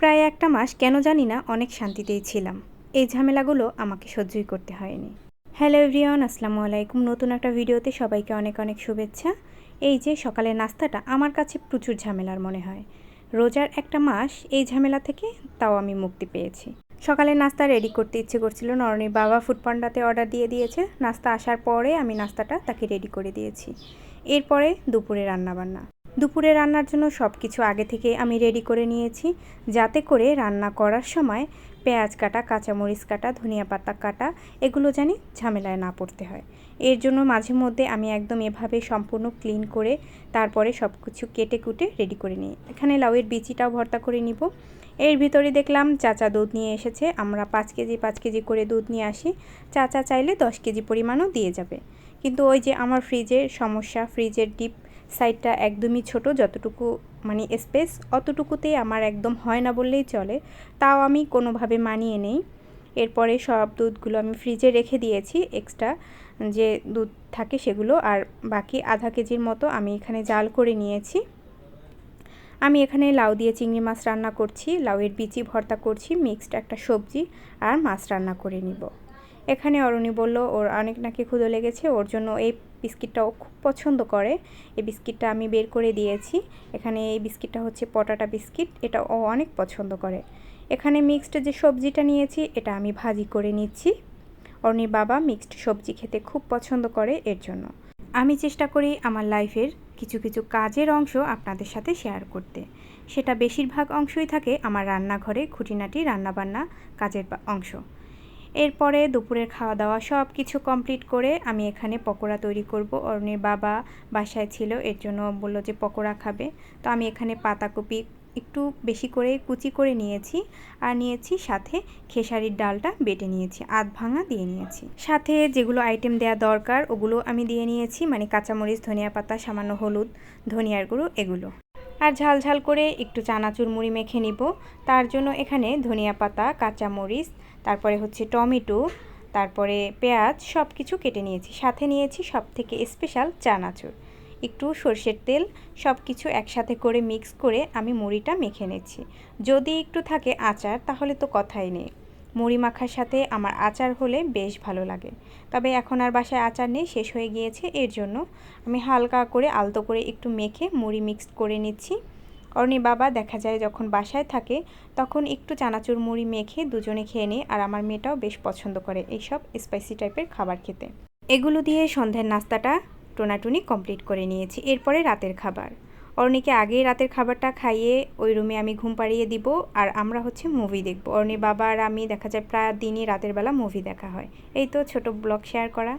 প্রায় একটা মাস কেন জানি না অনেক শান্তিতেই ছিলাম। এই ঝামেলাগুলো আমাকে সহ্যই করতে হয়নি। হ্যালো এভরিওয়ান, আসসালামু আলাইকুম। নতুন একটা ভিডিওতে সবাইকে অনেক অনেক শুভেচ্ছা। এই যে সকালের নাস্তাটা আমার কাছে প্রচুর ঝামেলার মনে হয়। রোজার একটা মাস, এই ঝামেলা থেকে তাও আমি মুক্তি পেয়েছি। সকালে নাস্তা রেডি করতে ইচ্ছে করছিল নরনির বাবা ফুড পান্ডাতে অর্ডার দিয়ে দিয়েছে। নাস্তা আসার পরে আমি নাস্তাটা তাকে রেডি করে দিয়েছি। এরপরে দুপুরে রান্নাবান্না। দুপুরে রান্নার জন্য সব কিছু আগে থেকে আমি রেডি করে নিয়েছি। যাতে করে রান্না করার সময় পেঁয়াজ কাটা, কাঁচামরিচ কাটা, ধনিয়া পাতা কাটা, এগুলো জানি ঝামেলায় না পড়তে হয়। এর জন্য মাঝে মধ্যে আমি একদম এভাবে সম্পূর্ণ ক্লিন করে তারপরে সব কিছু কেটে কুটে রেডি করে নিই। এখানে লাউয়ের বিচিটাও ভর্তা করে নিব। এর ভিতরে দেখলাম চাচা দুধ নিয়ে এসেছে। আমরা পাঁচ কেজি পাঁচ কেজি করে দুধ নিয়ে আসি। চাচা চাইলে দশ কেজি পরিমাণও দিয়ে যাবে। কিন্তু ওই যে আমার ফ্রিজের সমস্যা, ফ্রিজের ডিপ সাইডটা একদমই ছোট, যতটুকু মানে স্পেস অতটুকুতেই আমার একদম হয় না বললেই চলে। তাও আমি কোনোভাবে মানিয়ে নেই। এরপরে সব দুধগুলো আমি ফ্রিজে রেখে দিয়েছি এক্সট্রা যে দুধ থাকে সেগুলো। আর বাকি আধা কেজির মতো আমি এখানে জাল করে নিয়েছি। আমি এখানে লাউ দিয়ে চিংড়ি মাছ রান্না করছি। লাউয়ের বিচি ভর্তা করছি মিক্সড একটা সবজি, আর মাছ রান্না করে নিব। এখানে অরণি বলল, ওর অনেক নাকি ক্ষুদো লেগেছে, ওর জন্য এই বিস্কিটটা ও খুব পছন্দ করে। এই বিস্কিটটা আমি বের করে দিয়েছি। এখানে এই বিস্কিটটা হচ্ছে পটাটা বিস্কিট, এটা ও অনেক পছন্দ করে। এখানে মিক্সড যে সবজিটা নিয়েছি, এটা আমি ভাজি করে নিচ্ছি। অরণির বাবা মিক্সড সবজি খেতে খুব পছন্দ করে এর জন্য। আমি চেষ্টা করি আমার লাইফের কিছু কিছু কাজের অংশ আপনাদের সাথে শেয়ার করতে। সেটা বেশিরভাগ অংশই থাকে আমার রান্নাঘরে খুঁটিনাটি, রান্নাবান্না কাজের অংশ। এরপরে দুপুরের খাওয়া দাওয়া সব কিছু কমপ্লিট করে আমি এখানে পকোড়া তৈরি করব। অরুণের বাবা বাসায় ছিল, এর জন্য বলল যে পকোড়া খাবে। তো আমি এখানে পাতাকপি একটু বেশি করে কুচি করে নিয়েছি আর নিয়েছি সাথে খেসারির ডালটা বেটে নিয়েছি, আধ ভাঙা দিয়ে নিয়েছি। সাথে যেগুলো আইটেম দেওয়া দরকার ওগুলো আমি দিয়ে নিয়েছি মানে কাঁচামরিচ, ধনিয়া পাতা, সামান্য হলুদ, ধনিয়ার গুঁড়ো, এগুলো। আর ঝাল ঝাল করে একটু চানাচুর মুড়ি মেখে নিব। তার জন্য এখানে ধনিয়া পাতা, কাঁচামরিচ তারপরে হচ্ছে টমেটো, তারপরে পেঁয়াজ সব কিছু কেটে নিয়েছি। সাথে নিয়েছি সব থেকে স্পেশাল চানাচুর একটু সর্ষের তেল সব কিছু একসাথে করে মিক্স করে আমি মুড়িটা মেখে নিচ্ছি। যদি একটু থাকে আচার, তাহলে তো কথাই নেই। মুড়ি মাখার সাথে আমার আচার হলে বেশ ভালো লাগে। তবে এখন আর বাসায় আচার নেই, শেষ হয়ে গিয়েছে, এর জন্য আমি হালকা করে আলতো করে একটু মেখে মুড়ি মিক্স করে নিচ্ছি। অরণি বাবা দেখা যায় যখন বাসায় থাকে, তখন একটু চানাচুর মুড়ি মেখে দুজনে খেয়ে নিই আর আমার মেয়েটাও বেশ পছন্দ করে এইসব স্পাইসি টাইপের খাবার খেতে। এগুলো দিয়ে সন্ধ্যের নাস্তাটা টোনাটুনি কমপ্লিট করে নিয়েছি, এরপরে রাতের খাবার। অরণিকে আগেই রাতের খাবারটা খাইয়ে ওই রুমে আমি ঘুম পাড়িয়ে দিব আর আমরা হচ্ছে মুভি দেখব। অরণির বাবা আর আমি দেখা যায় প্রায় দিনই রাতের বেলা মুভি দেখা হয়। এই তো ছোট ব্লগ শেয়ার করা।